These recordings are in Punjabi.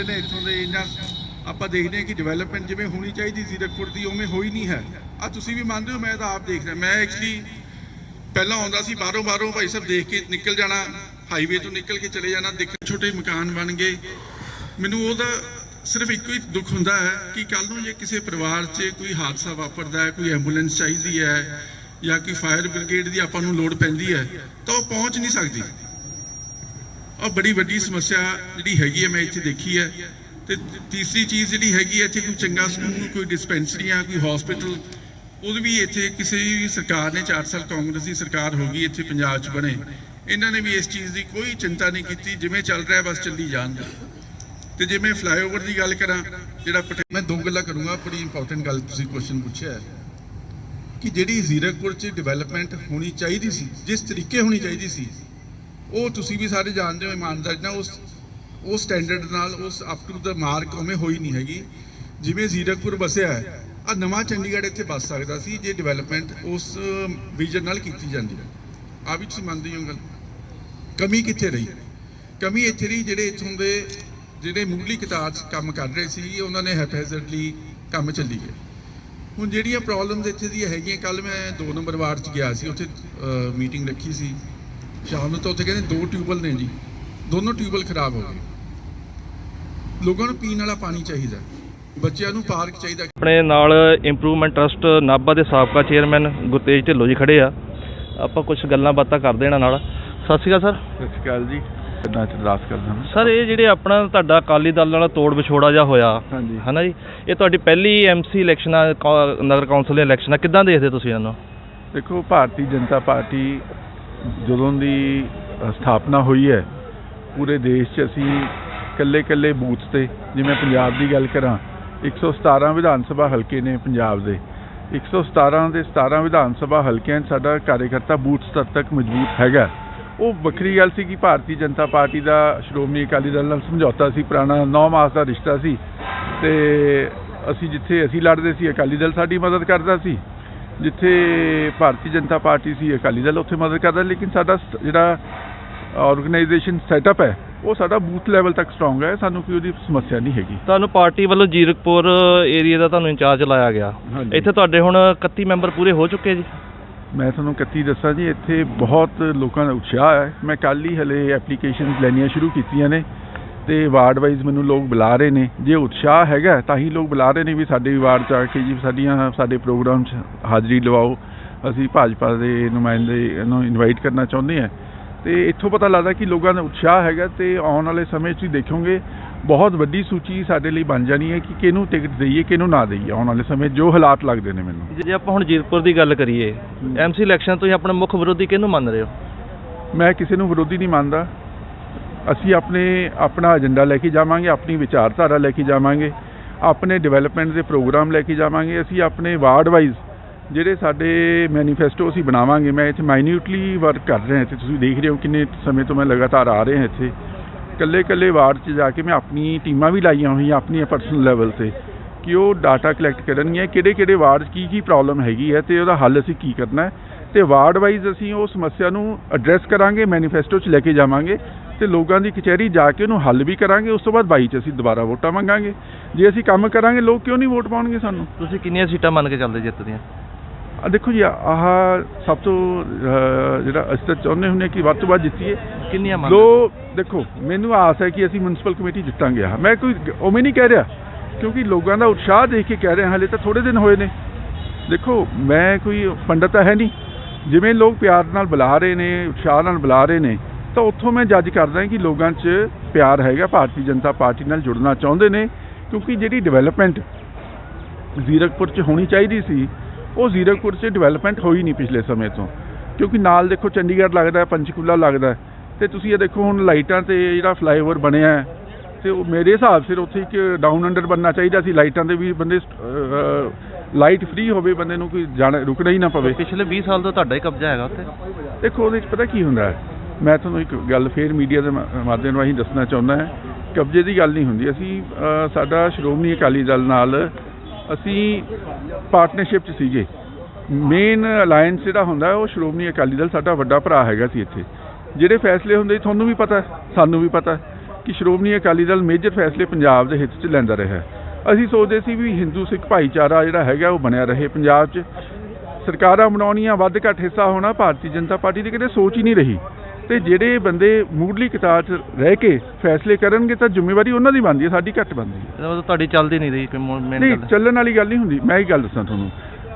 ਮੁੰਡੇ ਨੇ, ਇੱਥੋਂ ਦੇ ਇਹਨਾਂ ਆਪਾਂ ਦੇਖਦੇ ਹਾਂ ਕਿ ਡਿਵੈਲਪਮੈਂਟ ਜਿਵੇਂ ਹੋਣੀ ਚਾਹੀਦੀ ਜ਼ੀਰਕਪੁਰ ਦੀ, ਉਵੇਂ ਹੋਈ ਨਹੀਂ ਹੈ। ਆ ਤੁਸੀਂ ਵੀ ਮੰਨਦੇ ਹੋ, ਮੈਂ ਤਾਂ ਆਪ ਦੇਖ ਰਿਹਾ। ਮੈਂ ਐਕਚੁਅਲੀ ਪਹਿਲਾਂ ਆਉਂਦਾ ਸੀ, ਬਾਹਰੋਂ ਬਾਹਰੋਂ ਭਾਈ ਸਾਹਿਬ ਦੇਖ ਕੇ ਨਿਕਲ ਜਾਣਾ ਹਾਈਵੇ ਤੋਂ ਨਿਕਲ ਕੇ ਚਲੇ ਜਾਣਾ, ਦੇਖ ਛੋਟੇ ਮਕਾਨ ਬਣ ਗਏ। ਮੈਨੂੰ ਉਹਦਾ ਸਿਰਫ ਇੱਕੋ ਹੀ ਦੁੱਖ ਹੁੰਦਾ ਹੈ ਕਿ ਕੱਲ ਨੂੰ ਜੇ ਕਿਸੇ ਪਰਿਵਾਰ 'ਚ ਕੋਈ ਹਾਦਸਾ ਵਾਪਰਦਾ ਹੈ, ਕੋਈ ਐਂਬੂਲੈਂਸ ਚਾਹੀਦੀ ਹੈ ਜਾਂ ਕੋਈ ਫਾਇਰ ਬ੍ਰਿਗੇਡ ਦੀ ਆਪਾਂ ਨੂੰ ਲੋੜ ਪੈਂਦੀ ਹੈ, ਤਾਂ ਉਹ ਪਹੁੰਚ ਨਹੀਂ ਸਕਦੀ। ਉਹ ਬੜੀ ਵੱਡੀ ਸਮੱਸਿਆ ਜਿਹੜੀ ਹੈਗੀ ਹੈ ਮੈਂ ਇੱਥੇ ਦੇਖੀ ਹੈ ਤੇ ਤੀਸਰੀ ਚੀਜ਼ ਜਿਹੜੀ ਹੈਗੀ ਹੈ ਇੱਥੇ ਕੋਈ ਚੰਗਾ ਸਕੂਲ, ਕੋਈ ਡਿਸਪੈਂਸਰੀਆਂ ਕੋਈ ਹਸਪੀਟਲ ਉਹ ਵੀ ਇੱਥੇ ਕਿਸੇ ਵੀ ਸਰਕਾਰ ਨੇ 4 ਸਾਲ ਕਾਂਗਰਸ ਦੀ ਸਰਕਾਰ ਹੋ ਗਈ, ਇੱਥੇ ਪੰਜਾਬ 'ਚ ਬਣੇ। ਇਹਨਾਂ ਨੇ ਵੀ ਇਸ ਚੀਜ਼ ਦੀ ਕੋਈ ਚਿੰਤਾ ਨਹੀਂ ਕੀਤੀ, ਜਿਵੇਂ ਚੱਲ ਰਿਹਾ, ਬਸ ਚੱਲੀ ਜਾਣ। ਤੇ ਜੇ ਮੈਂ ਫਲਾਈਓਵਰ ਦੀ ਗੱਲ ਕਰਾਂ, ਜਿਹੜਾ ਪਟੇ- ਮੈਂ ਦੋ ਗੱਲਾਂ ਕਰੂੰਗਾ, ਬੜੀ ਇੰਪੋਰਟੈਂਟ ਗੱਲ ਤੁਸੀਂ ਕੁਐਸਚਨ ਪੁੱਛਿਆ ਹੈ। ਕਿ ਜਿਹੜੀ ਜ਼ੀਰਕਪੁਰ 'ਚ ਡਿਵੈਲਪਮੈਂਟ ਹੋਣੀ ਚਾਹੀਦੀ ਸੀ, ਜਿਸ ਤਰੀਕੇ ਹੋਣੀ ਚਾਹੀਦੀ ਸੀ ਉਹ ਤੁਸੀਂ ਵੀ ਸਾਰੇ ਜਾਣਦੇ ਹੋ ਇਮਾਨਦਾਰੀ ਨਾਲ, ਉਸ, ਉਹ ਸਟੈਂਡਰਡ ਨਾਲ ਉਸ ਅਪ ਟੂ ਦਾ ਮਾਰਕ ਉਵੇਂ ਹੋਈ ਨਹੀਂ ਹੈਗੀ। ਜਿਵੇਂ ਜ਼ੀਰਕਪੁਰ ਵਸਿਆ ਹੈ ਆ ਨਵਾਂ ਚੰਡੀਗੜ੍ਹ ਇੱਥੇ ਬਸ ਸਕਦਾ ਸੀ, ਜੇ ਡਿਵੈਲਪਮੈਂਟ ਉਸ ਵਿਜ਼ਨ ਨਾਲ ਕੀਤੀ ਜਾਂਦੀ ਆ ਵੀ ਤੁਸੀਂ ਮੰਨਦੇ ਹੋ ਗੱਲ। ਕਮੀ ਕਿੱਥੇ ਰਹੀ? ਕਮੀ ਇੱਥੇ ਰਹੀ ਜਿਹੜੇ ਇੱਥੋਂ ਦੇ, ਜਿਹੜੇ ਮੁੱਢਲੀ ਕਤਾਰ 'ਚ ਕੰਮ ਕਰ ਰਹੇ ਸੀ, ਉਹਨਾਂ ਨੇ ਹੈਪੈਜ਼ਰਡਲੀ ਕੰਮ ਚੱਲੀ ਗਏ ਹੁਣ ਜਿਹੜੀਆਂ ਪ੍ਰੋਬਲਮਸ ਇੱਥੇ ਦੀਆਂ ਹੈਗੀਆਂ ਕੱਲ ਮੈਂ 2 ਨੰਬਰ ਵਾਰਡ 'ਚ ਗਿਆ ਸੀ, ਉੱਥੇ ਮੀਟਿੰਗ ਰੱਖੀ ਸੀ। ਸ਼ਾਮ ਨੂੰ ਤਾਂ ਉੱਥੇ ਕਹਿੰਦੇ ਦੋ ਟਿਊਬਲ ਨੇ ਜੀ। ਦੋਨੋਂ ਟਿਊਬਲ ਖਰਾਬ ਹੋ ਗਏ। ਲੋਕਾਂ ਨੂੰ ਪੀਣ ਵਾਲਾ ਪਾਣੀ ਚਾਹੀਦਾ ਬੱਚਿਆਂ ਨੂੰ ਪਾਰਕ ਚਾਹੀਦਾ ਆਪਣੇ ਨਾਲ ਇੰਪਰੂਵਮੈਂਟ ਟਰਸਟ ਨਾਭਾ ਦੇ ਸਾਬਕਾ ਚੇਅਰਮੈਨ ਗੁਰਤੇਜ ਢਿੱਲੋਂ ਜੀ ਖੜੇ ਆ। ਆਪਾਂ ਕੁਝ ਗੱਲਾਂ ਬਾਤਾਂ ਕਰਦੇ ਇਹਨਾਂ ਨਾਲ। ਸਤਿ ਸ਼੍ਰੀ ਅਕਾਲ ਸਰ। ਸਤਿ ਸ਼੍ਰੀ ਅਕਾਲ ਜੀ। ਕਿੰਨਾ ਚ ਅਰਦਾਸ ਕਰਦਾ ਹਾਂ? ਸਰ ਇਹ ਜਿਹੜੇ ਆਪਣਾ ਤੁਹਾਡਾ ਅਕਾਲੀ ਦਲ ਨਾਲ ਤੋੜ ਵਿਛੋੜਾ ਜਿਹਾ ਹੋਇਆ ਹਾਂਜੀ। ਹਨਾ ਜੀ? ਇਹ ਤੁਹਾਡੀ ਪਹਿਲੀ ਐਮਸੀ ਇਲੈਕਸ਼ਨ ਨਗਰ ਕੌਂਸਲ ਦੀ ਇਲੈਕਸ਼ਨ ਆ ਕਿੱਦਾਂ ਦੇਖਦੇ ਤੁਸੀਂ ਇਹਨੂੰ ਦੇਖੋ ਭਾਰਤੀ ਜਨਤਾ ਪਾਰਟੀ ਜਦੋਂ ਦੀ ਸਥਾਪਨਾ ਹੋਈ ਹੈ, ਪੂਰੇ ਦੇਸ਼ 'ਚ ਅਸੀਂ ਕੱਲੇ ਕੱਲੇ ਬੂਥ ਤੇ, ਜਿਵੇਂ ਪੰਜਾਬ ਦੀ ਗੱਲ ਕਰਾਂ 117 ਵਿਧਾਨ ਸਭਾ ਹਲਕੇ ਨੇ ਪੰਜਾਬ ਦੇ। 117 ਦੇ 17 ਵਿਧਾਨ ਸਭਾ ਹਲਕਿਆਂ 'ਚ ਸਾਡਾ ਕਾਰਜਕਰਤਾ ਬੂਥ ਸਤਰ ਤੱਕ ਮਜ਼ਬੂਤ ਹੈਗਾ। ਉਹ ਵੱਖਰੀ ਗੱਲ ਸੀ ਕਿ ਭਾਰਤੀ ਜਨਤਾ ਪਾਰਟੀ ਦਾ ਸ਼੍ਰੋਮਣੀ ਅਕਾਲੀ ਦਲ ਨਾਲ ਸਮਝੌਤਾ ਸੀ, ਪੁਰਾਣਾ 9 ਮਾਸ ਦਾ ਰਿਸ਼ਤਾ ਸੀ ਤੇ ਅਸੀਂ ਜਿੱਥੇ ਅਸੀਂ ਲੜਦੇ ਸੀ, ਅਕਾਲੀ ਦਲ ਸਾਡੀ ਮਦਦ ਕਰਦਾ ਸੀ। ਜਿੱਥੇ ਭਾਰਤੀ ਜਨਤਾ ਪਾਰਟੀ ਸੀ ਅਕਾਲੀ ਦਲ ਉੱਥੇ ਮਦਦ ਕਰਦਾ ਲੇਕਿਨ ਸਾਡਾ ਜਿਹੜਾ ਆਰਗੇਨਾਈਜੇਸ਼ਨ ਸੈਟਅਪ ਹੈ ਉਹ ਸਾਡਾ ਬੂਥ ਲੈਵਲ ਤੱਕ ਸਟਰੋਂਗ ਹੈ ਸਾਨੂੰ ਕੋਈ ਉਹਦੀ ਸਮੱਸਿਆ ਨਹੀਂ ਹੈਗੀ। ਤੁਹਾਨੂੰ ਪਾਰਟੀ ਵੱਲੋਂ ਜੀਰਕਪੁਰ ਏਰੀਆ ਦਾ ਤੁਹਾਨੂੰ ਇੰਚਾਰਜ ਲਾਇਆ ਗਿਆ। ਇੱਥੇ ਤੁਹਾਡੇ ਹੁਣ 31 ਮੈਂਬਰ ਪੂਰੇ ਹੋ ਚੁੱਕੇ ਜੀ? ਮੈਂ ਤੁਹਾਨੂੰ ਕੱਤੀ ਦੱਸਾਂ ਜੀ ਇੱਥੇ ਬਹੁਤ ਲੋਕਾਂ ਦਾ ਉਤਸ਼ਾਹ ਹੈ। ਮੈਂ ਕੱਲ ਹੀ ਹਲੇ ਐਪਲੀਕੇਸ਼ਨਸ ਲੈਣੀਆਂ ਸ਼ੁਰੂ ਕੀਤੀਆਂ ਨੇ। ਤੇ ਵਾਰਡ ਵਾਈਜ਼ ਮੈਨੂੰ ਲੋਕ ਬੁਲਾ ਰਹੇ ਨੇ। ਜੇ ਉਤਸ਼ਾਹ ਹੈਗਾ ਤਾਂ ਹੀ ਲੋਕ ਬੁਲਾ ਰਹੇ ਨੇ ਵੀ ਸਾਡੇ ਵਾਰਡ ਚ ਆ ਕੇ ਜੀ ਸਾਡੀਆਂ ਸਾਡੇ ਪ੍ਰੋਗਰਾਮ 'ਚ ਹਾਜ਼ਰੀ ਲਵਾਓ। ਅਸੀਂ ਭਾਜਪਾ ਦੇ ਨੁਮਾਇੰਦੇ ਨੂੰ ਇਨਵਾਈਟ ਕਰਨਾ ਚਾਹੁੰਦੇ ਹਾਂ। ਤੇ ਇੱਥੋਂ ਪਤਾ ਲੱਗਦਾ ਕਿ ਲੋਕਾਂ ਦਾ ਉਤਸ਼ਾਹ ਹੈਗਾ ਤੇ ਆਉਣ ਵਾਲੇ ਸਮੇਂ 'ਚ ਤੁਸੀਂ ਦੇਖੋਗੇ ਬਹੁਤ ਵੱਡੀ ਸੂਚੀ ਸਾਡੇ ਲਈ ਬਣ ਜਾਣੀ ਹੈ ਕਿ ਕਿਹਨੂੰ ਟਿਕਟ ਦਈਏ ਕਿਹਨੂੰ ਨਾ ਦਈਏ ਆਉਣ ਵਾਲੇ ਸਮੇਂ ਜੋ ਹਾਲਾਤ ਲੱਗਦੇ ਨੇ ਮੈਨੂੰ। ਜੇ ਆਪਾਂ ਹੁਣ ਜੀਰਕਪੁਰ ਦੀ ਗੱਲ ਕਰੀਏ ਐਮਸੀ ਇਲੈਕਸ਼ਨ ਤੁਸੀਂ ਆਪਣੇ ਮੁੱਖ ਵਿਰੋਧੀ ਕਿਹਨੂੰ ਮੰਨ ਰਹੇ ਹੋ? ਮੈਂ ਕਿਸੇ ਨੂੰ ਵਿਰੋਧੀ ਨਹੀਂ ਮੰਨਦਾ। ਅਸੀਂ ਆਪਣੇ, ਆਪਣਾ ਏਜੰਡਾ ਲੈ ਕੇ ਜਾਵਾਂਗੇ, ਆਪਣੀ ਵਿਚਾਰਧਾਰਾ ਲੈ ਕੇ ਜਾਵਾਂਗੇ, ਆਪਣੇ ਡਿਵੈਲਪਮੈਂਟ ਦੇ ਪ੍ਰੋਗਰਾਮ ਲੈ ਕੇ ਜਾਵਾਂਗੇ, ਅਸੀਂ ਆਪਣੇ ਵਾਰਡ ਵਾਈਜ਼ ਜਿਹੜੇ ਸਾਡੇ ਮੈਨੀਫੈਸਟੋ ਅਸੀਂ ਬਣਾਵਾਂਗੇ, ਮੈਂ ਇੱਥੇ ਮਾਈਨਿਊਟਲੀ ਵਰਕ ਕਰ ਰਿਹਾ ਇੱਥੇ, ਤੁਸੀਂ ਦੇਖ ਰਹੇ ਹੋ ਕਿੰਨੇ ਸਮੇਂ ਤੋਂ ਮੈਂ ਲਗਾਤਾਰ ਆ ਰਿਹਾ ਇੱਥੇ। ਕੱਲੇ ਕੱਲੇ ਵਾਰਡ 'ਚ ਜਾ ਕੇ ਮੈਂ ਆਪਣੀ ਟੀਮਾਂ ਵੀ ਲਾਈਆਂ ਹੋਈਆਂ ਆਪਣੀ ਪਰਸਨਲ ਲੈਵਲ ਤੇ ਕਿ ਉਹ ਡਾਟਾ ਕਲੈਕਟ ਕਰਨਗੀਆਂ ਕਿਹੜੇ ਕਿਹੜੇ ਵਾਰਡ 'ਚ ਕੀ ਕੀ ਪ੍ਰੋਬਲਮ ਹੈਗੀ ਹੈ ਤੇ ਉਹਦਾ ਹੱਲ ਅਸੀਂ ਕੀ ਕਰਨਾ ਹੈ। ਤੇ ਵਾਰਡ ਵਾਈਜ਼ ਅਸੀਂ ਉਹ ਸਮੱਸਿਆ ਨੂੰ ਐਡਰੈਸ ਕਰਾਂਗੇ ਮੈਨੀਫੈਸਟੋ 'ਚ ਲੈ ਕੇ ਜਾਵਾਂਗੇ। ਤੇ ਲੋਕਾਂ ਦੀ ਕਚਹਿਰੀ ਜਾ ਕੇ ਉਹਨੂੰ ਹੱਲ ਵੀ ਕਰਾਂਗੇ ਉਸ ਤੋਂ ਬਾਅਦ ਬਾਈ 'ਚ ਅਸੀਂ ਦੁਬਾਰਾ ਵੋਟਾਂ ਮੰਗਾਂਗੇ। ਜੇ ਅਸੀਂ ਕੰਮ ਕਰਾਂਗੇ ਲੋਕ ਕਿਉਂ ਨਹੀਂ ਵੋਟ ਪਾਉਣਗੇ ਸਾਨੂੰ? ਤੁਸੀਂ ਕਿੰਨੀਆਂ ਸੀਟਾਂ ਮੰਨ ਕੇ ਚੱਲਦੇ ਜਿੱਤਦੀਆਂ ਆ? ਦੇਖੋ ਜੀ ਆਹ ਸਭ ਤੋਂ ਜਿਹੜਾ ਅਸੀਂ ਤਾਂ ਚਾਹੁੰਦੇ ਹੁੰਦੇ ਹਾਂ ਕਿ ਵੱਧ ਤੋਂ ਵੱਧ ਜਿੱਤੀਏ। ਕਿੰਨੀਆਂ ਮੰਨਦੇ ਲੋ ਦੇਖੋ ਮੈਨੂੰ ਆਸ ਹੈ ਕਿ ਅਸੀਂ ਮਿਊਨਿਸਪਲ ਕਮੇਟੀ ਜਿੱਤਾਂਗੇ ਆਹ। ਮੈਂ ਕੋਈ ਉਵੇਂ ਨਹੀਂ ਕਹਿ ਰਿਹਾ ਕਿਉਂਕਿ ਲੋਕਾਂ ਦਾ ਉਤਸ਼ਾਹ ਦੇਖ ਕੇ ਕਹਿ ਰਿਹਾ ਹਲੇ ਤਾਂ ਥੋੜੇ ਦਿਨ ਹੋਏ ਨੇ। ਦੇਖੋ ਮੈਂ ਕੋਈ ਪੰਡਤ ਤਾਂ ਹੈ ਨਹੀਂ। ਜਿਵੇਂ ਲੋਕ ਪਿਆਰ ਨਾਲ ਬੁਲਾ ਰਹੇ ਨੇ ਉਤਸ਼ਾਹ ਨਾਲ ਬੁਲਾ ਰਹੇ ਨੇ ਤਾਂ ਉੱਥੋਂ ਮੈਂ ਜੱਜ ਕਰਦਾ ਕਿ ਲੋਕਾਂ 'ਚ ਪਿਆਰ ਹੈਗਾ ਭਾਰਤੀ ਜਨਤਾ ਪਾਰਟੀ ਨਾਲ ਜੁੜਨਾ ਚਾਹੁੰਦੇ ਨੇ ਕਿਉਂਕਿ ਜਿਹੜੀ ਡਿਵੈਲਪਮੈਂਟ ਜ਼ੀਰਕਪੁਰ 'ਚ ਹੋਣੀ ਚਾਹੀਦੀ ਸੀ ਉਹ ਜ਼ੀਰਕਪੁਰ 'ਚ ਡਿਵੈਲਪਮੈਂਟ ਹੋਈ ਨਹੀਂ ਪਿਛਲੇ ਸਮੇਂ ਤੋਂ। ਕਿਉਂਕਿ ਨਾਲ ਦੇਖੋ ਚੰਡੀਗੜ੍ਹ ਲੱਗਦਾ ਹੈ ਪੰਚਕੂਲਾ ਲੱਗਦਾ ਤੇ ਤੁਸੀਂ ਇਹ ਦੇਖੋ ਹੁਣ ਲਾਈਟਾਂ ਤੇ ਜਿਹੜਾ ਫਲਾਈਓਵਰ ਬਣਿਆ ਹੈ ਤੇ ਉਹ ਮੇਰੇ ਹਿਸਾਬ ਸਿਰ ਉੱਥੇ ਇੱਕ ਡਾਊਨ ਅੰਡਰ ਬਣਨਾ ਚਾਹੀਦਾ ਸੀ ਲਾਈਟਾਂ ਦੇ ਵੀ ਬੰਦੇ ਲਾਈਟ ਫ੍ਰੀ ਹੋਵੇ ਬੰਦੇ ਨੂੰ ਕੋਈ ਜਾਣਾ ਰੁਕਣਾ ਹੀ ਨਾ ਪਵੇ। ਪਿਛਲੇ 20 ਸਾਲ ਤੋਂ ਤੁਹਾਡਾ ਹੀ ਕਬਜ਼ਾ ਹੈਗਾ ਉੱਥੇ। ਦੇਖੋ ਉਹਦੇ 'ਚ ਪਤਾ ਕੀ ਹੁੰਦਾ ਹੈ ਮੈਂ ਤੁਹਾਨੂੰ ਇੱਕ ਗੱਲ ਫੇਰ ਮੀਡੀਆ ਦੇ ਮਾ- ਮਾਧਿਅਮ ਰਾਹੀਂ ਦੱਸਣਾ ਚਾਹੁੰਦਾ ਹਾਂ। ਕਬਜ਼ੇ ਦੀ ਗੱਲ ਨਹੀਂ ਹੁੰਦੀ। ਅਸੀਂ ਸਾਡਾ ਸ਼੍ਰੋਮਣੀ ਅਕਾਲੀ ਦਲ ਨਾਲ ਅਸੀਂ ਪਾਰਟਨਰਸ਼ਿਪ 'ਚ ਸੀਗੇ। ਮੇਨ ਅਲਾਈਅੰਸ ਜਿਹੜਾ ਹੁੰਦਾ, ਉਹ ਸ਼੍ਰੋਮਣੀ ਅਕਾਲੀ ਦਲ ਸਾਡਾ ਵੱਡਾ ਭਰਾ ਹੈਗਾ ਸੀ ਇੱਥੇ। ਜਿਹੜੇ ਫੈਸਲੇ ਹੁੰਦੇ, ਤੁਹਾਨੂੰ ਵੀ ਪਤਾ, ਸਾਨੂੰ ਵੀ ਪਤਾ ਕਿ ਸ਼੍ਰੋਮਣੀ ਅਕਾਲੀ ਦਲ ਮੇਜਰ ਫੈਸਲੇ ਪੰਜਾਬ ਦੇ ਹਿੱਤ 'ਚ ਲੈਂਦਾ ਰਿਹਾ। ਅਸੀਂ ਸੋਚਦੇ ਸੀ ਵੀ ਹਿੰਦੂ ਸਿੱਖ ਭਾਈਚਾਰਾ ਜਿਹੜਾ ਹੈਗਾ, ਉਹ ਬਣਿਆ ਰਹੇ ਪੰਜਾਬ 'ਚ। ਸਰਕਾਰਾਂ ਬਣਾਉਣੀਆਂ, ਵੱਧ ਘੱਟ ਹਿੱਸਾ ਹੋਣਾ, ਭਾਰਤੀ ਜਨਤਾ ਪਾਰਟੀ ਦੀ ਕਿਤੇ ਸੋਚ ਹੀ ਨਹੀਂ ਰਹੀ। ਤੇ ਜਿਹੜੇ ਬੰਦੇ ਮੂਡਲੀ ਕਤਾਰ 'ਚ ਰਹਿ ਕੇ ਫੈਸਲੇ ਕਰਨਗੇ ਤਾਂ ਜ਼ਿੰਮੇਵਾਰੀ ਉਹਨਾਂ ਦੀ ਬਣਦੀ ਹੈ ਸਾਡੀ ਘੱਟ ਬਣਦੀ ਹੈ। ਮਤਲਬ ਤੁਹਾਡੀ ਚੱਲਦੀ ਨਹੀਂ ਰਹੀ ਮੇਨ ਨਹੀਂ ਗੱਲ। ਚੱਲਣ ਵਾਲੀ ਗੱਲ ਨਹੀਂ ਹੁੰਦੀ। ਮੈਂ ਹੀ ਗੱਲ ਦੱਸਾਂ ਤੁਹਾਨੂੰ।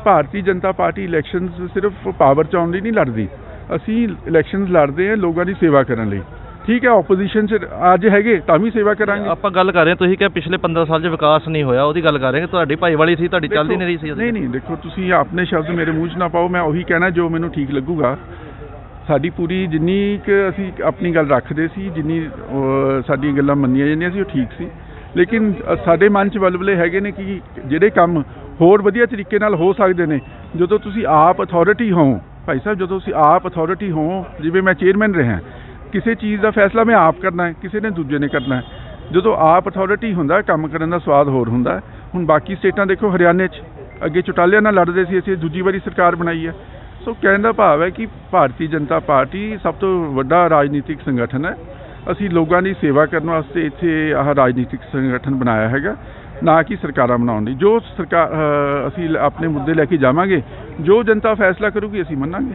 ਭਾਰਤੀ ਜਨਤਾ ਪਾਰਟੀ ਇਲੈਕਸ਼ਨਸ ਸਿਰਫ ਪਾਵਰ ਚ ਆਉਣ ਲਈ ਨਹੀਂ ਲੜਦੀ। ਅਸੀਂ ਇਲੈਕਸ਼ਨਸ ਲੜਦੇ ਹਾਂ ਲੋਕਾਂ ਦੀ ਸੇਵਾ ਕਰਨ ਲਈ। ਠੀਕ ਹੈ ਆਪੋਜੀਸ਼ਨ ਚ ਅੱਜ ਹੈਗੇ ਤਾਂ ਵੀ ਸੇਵਾ ਕਰਾਂਗੇ। ਆਪਾਂ ਗੱਲ ਕਰ ਰਹੇ ਹਾਂ ਤੁਸੀਂ ਕਿਹਾ ਪਿਛਲੇ 15 ਸਾਲ 'ਚ ਵਿਕਾਸ ਨਹੀਂ ਹੋਇਆ ਉਹਦੀ ਗੱਲ ਕਰ ਰਹੇ ਹਾਂ ਕਿ ਤੁਹਾਡੀ ਭਾਈ ਵਾਲੀ ਸੀ ਤੁਹਾਡੀ ਚੱਲਦੀ ਨਹੀਂ ਰਹੀ ਸੀ ਨਹੀਂ ਨਹੀਂ ਦੇਖੋ ਤੁਸੀਂ ਆਪਣੇ ਸ਼ਬਦ ਮੇਰੇ ਮੂੰਹ 'ਚ ਨਾ ਪਾਓ ਮੈਂ ਉਹੀ ਕਹਿਣਾ ਜੋ ਮੈਨੂੰ ਠੀਕ ਲੱਗੂਗਾ। ਸਾਡੀ ਪੂਰੀ ਜਿੰਨੀ ਕਿ ਅਸੀਂ ਆਪਣੀ ਗੱਲ ਰੱਖਦੇ ਸੀ, ਜਿੰਨੀ ਸਾਡੀਆਂ ਗੱਲਾਂ ਮੰਨੀਆਂ ਜਾਂਦੀਆਂ ਸੀ, ਉਹ ਠੀਕ ਸੀ। ਲੇਕਿਨ ਸਾਡੇ ਮਨ 'ਚ ਵਲਵਲੇ ਹੈਗੇ ਨੇ ਕਿ ਜਿਹੜੇ ਕੰਮ ਹੋਰ ਵਧੀਆ ਤਰੀਕੇ ਨਾਲ ਹੋ ਸਕਦੇ ਨੇ, ਜਦੋਂ ਤੁਸੀਂ ਆਪ ਅਥਾਰਟੀ ਹੋ, ਭਾਈ ਸਾਹਿਬ, ਜਦੋਂ ਤੁਸੀਂ ਆਪ ਅਥਾਰਟੀ ਹੋ, ਜਿਵੇਂ ਮੈਂ ਚੇਅਰਮੈਨ ਰਿਹਾ, ਕਿਸੇ ਚੀਜ਼ ਦਾ ਫੈਸਲਾ ਮੈਂ ਆਪ ਕਰਨਾ ਹੈ, ਕਿਸੇ ਨੇ ਦੂਜੇ ਨੇ ਕਰਨਾ ਹੈ। ਜਦੋਂ ਆਪ ਅਥਾਰਟੀ ਹੁੰਦਾ, ਕੰਮ ਕਰਨ ਦਾ ਸਵਾਦ ਹੋਰ ਹੁੰਦਾ ਹੁਣ ਬਾਕੀ ਸਟੇਟਾਂ ਦੇਖੋ, ਹਰਿਆਣੇ 'ਚ ਅੱਗੇ ਚੁਟਾਲਿਆਂ ਨਾਲ ਲੜਦੇ ਸੀ, ਅਸੀਂ ਦੂਜੀ ਵਾਰੀ ਸਰਕਾਰ ਬਣਾਈ ਹੈ। ਸੋ ਕਹਿਣ ਦਾ ਭਾਵ ਹੈ ਕਿ ਭਾਰਤੀ ਜਨਤਾ ਪਾਰਟੀ ਸਭ ਤੋਂ ਵੱਡਾ ਰਾਜਨੀਤਿਕ ਸੰਗਠਨ ਹੈ। ਅਸੀਂ ਲੋਕਾਂ ਦੀ ਸੇਵਾ ਕਰਨ ਵਾਸਤੇ ਇੱਥੇ ਆਹ ਰਾਜਨੀਤਿਕ ਸੰਗਠਨ ਬਣਾਇਆ ਹੈਗਾ, ਨਾ ਕਿ ਸਰਕਾਰਾਂ ਬਣਾਉਣ ਦੀ ਜੋ ਸਰਕਾਰ ਅਸੀਂ ਆਪਣੇ ਮੁੱਦੇ ਲੈ ਕੇ ਜਾਵਾਂਗੇ, ਜੋ ਜਨਤਾ ਫੈਸਲਾ ਕਰੂਗੀ, ਅਸੀਂ ਮੰਨਾਂਗੇ।